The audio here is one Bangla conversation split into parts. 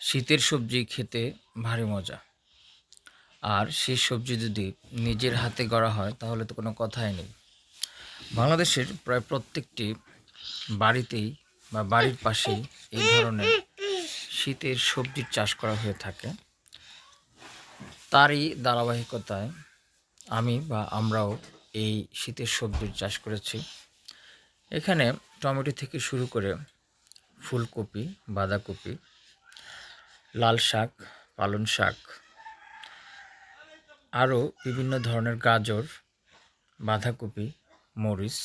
শীতের সবজি খেতে ভারী মজা। আর সেই সবজি যদি নিজের হাতে গড়া হয়, তাহলে তো কোনো কথাই নেই। বাংলাদেশের প্রায় প্রত্যেকটি বাড়িতেই বা বাড়ির পাশেই এই ধরনের শীতের সবজির চাষ করা হয়ে থাকে। তারই ধারাবাহিকতায় আমি বা আমরাও এই শীতের সবজির চাষ করেছি। এখানে টমেটো থেকে শুরু করে ফুলকপি, বাঁধাকপি লাল শাক, পালং শাক, আরও বিভিন্ন ধরনের গাজর, বাঁধাকপি, মরিচ,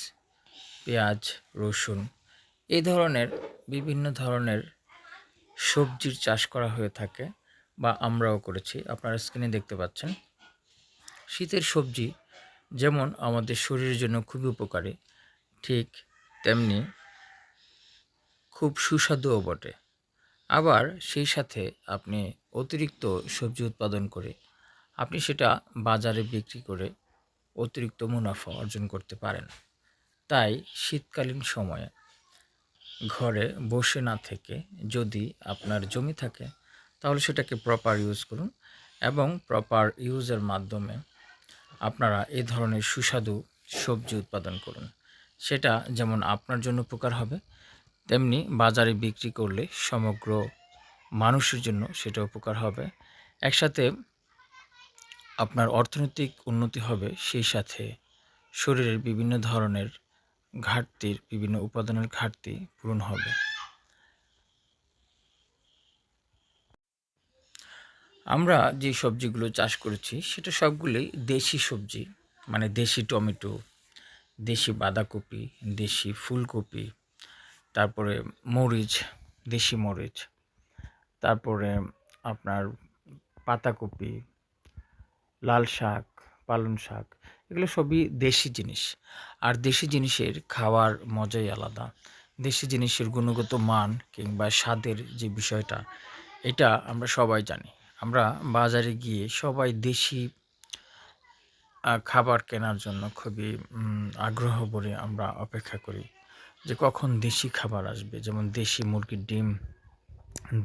পেঁয়াজ, রসুন এই ধরনের বিভিন্ন ধরনের সবজির চাষ করা হয়ে থাকে বা আমরাও করেছি। আপনারা স্ক্রিনে দেখতে পাচ্ছেন। শীতের সবজি যেমন আমাদের শরীরের জন্য খুবই উপকারী, ঠিক তেমনি খুব সুস্বাদুও বটে। আবার সেই সাথে আপনি অতিরিক্ত সবজি উৎপাদন করে আপনি সেটা বাজারে বিক্রি করে অতিরিক্ত মুনাফা অর্জন করতে পারেন। তাই শীতকালীন সময়ে ঘরে বসে না থেকে যদি আপনার জমি থাকে, তাহলে সেটাকে প্রপার ইউজ করুন এবং প্রপার ইউজের মাধ্যমে আপনারা এ ধরনের সুস্বাদু সবজি উৎপাদন করুন। সেটা যেমন আপনার জন্য উপকার হবে তেমনি বাজারে বিক্রি করলে সমগ্র মানুষের জন্য সেটা উপকার হবে। একসাথে আপনার অর্থনৈতিক উন্নতি হবে, সেই সাথে শরীরের বিভিন্ন ধরনের ঘাটতির, বিভিন্ন উপাদানের ঘাটতি পূরণ হবে। আমরা যে সবজিগুলো চাষ করেছি, সেটা সবগুলোই দেশি সবজি মানে দেশি টমেটো, দেশি বাঁধাকপি, দেশি ফুলকপি তারপরে মরিচ, দেশি মরিচ, তারপরে আপনার পাতাকপি, লাল শাক, পালং শাক, এগুলো সবই দেশি জিনিস। আর দেশি জিনিসের খাওয়ার মজাই আলাদা। দেশি জিনিসের গুণগত মান কিংবা স্বাদের যে বিষয়টা, এটা আমরা সবাই জানি। আমরা বাজারে গিয়ে সবাই দেশি খাবার কেনার জন্য খুবই আগ্রহ ভরে আমরা অপেক্ষা করি। যে কখন দেশি খাবার আসবে, যেমন দেশি মুরগির ডিম,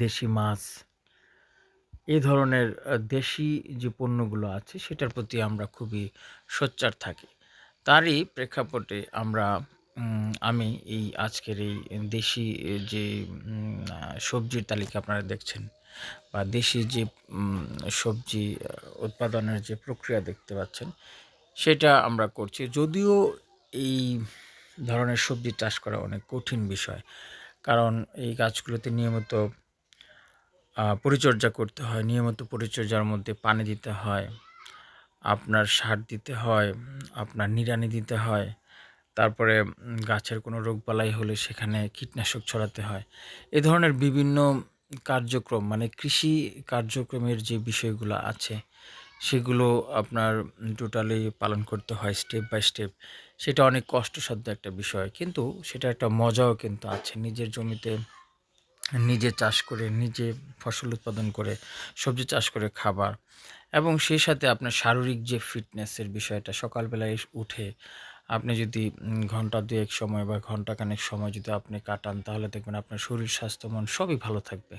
দেশি মাছ, এই ধরনের দেশি যে পণ্যগুলো আছে সেটার প্রতি আমরা খুবই সোচ্চার থাকি। তারই প্রেক্ষাপটে আমরা আমি এই আজকের এই দেশি যে সবজির তালিকা আপনারা দেখছেন বা দেশি যে সবজি উৎপাদনের যে প্রক্রিয়া দেখতে পাচ্ছেন, সেটা আমরা করছি। যদিও এই ধরনের সবজি চাষ করা অনেক কঠিন বিষয়। কারণ এই গাছগুলোতে নিয়মিত পরিচর্যা করতে হয়, নিয়মিত পরিচর্যার মধ্যে পানি দিতে হয়, আপনার সার দিতে হয়, আপনার নিড়ানি দিতে হয়, তারপরে গাছের কোনো রোগবালাই হলে সেখানে কীটনাশক ছড়াতে হয়। এ ধরনের বিভিন্ন কার্যক্রম মানে কৃষি কার্যক্রমের যে বিষয়গুলো আছে, সেগুলো আপনার টোটালি পালন করতে হয় স্টেপ বাই স্টেপ সেটা অনেক কষ্টসাধ্য একটা বিষয়। কিন্তু সেটা একটা মজাও কিন্তু আছে। নিজের জমিতে নিজে চাষ করে, নিজে ফসল উৎপাদন করে, সবজি চাষ করে খাবার এবং সেই সাথে আপনার শারীরিক যে ফিটনেসের বিষয়টা, সকালবেলায় উঠে আপনি যদি ঘণ্টা দুয়েক সময় বা ঘন্টাখানেক সময় যদি আপনি কাটান, তাহলে দেখবেন আপনার শরীর, স্বাস্থ্য, মন সবই ভালো থাকবে।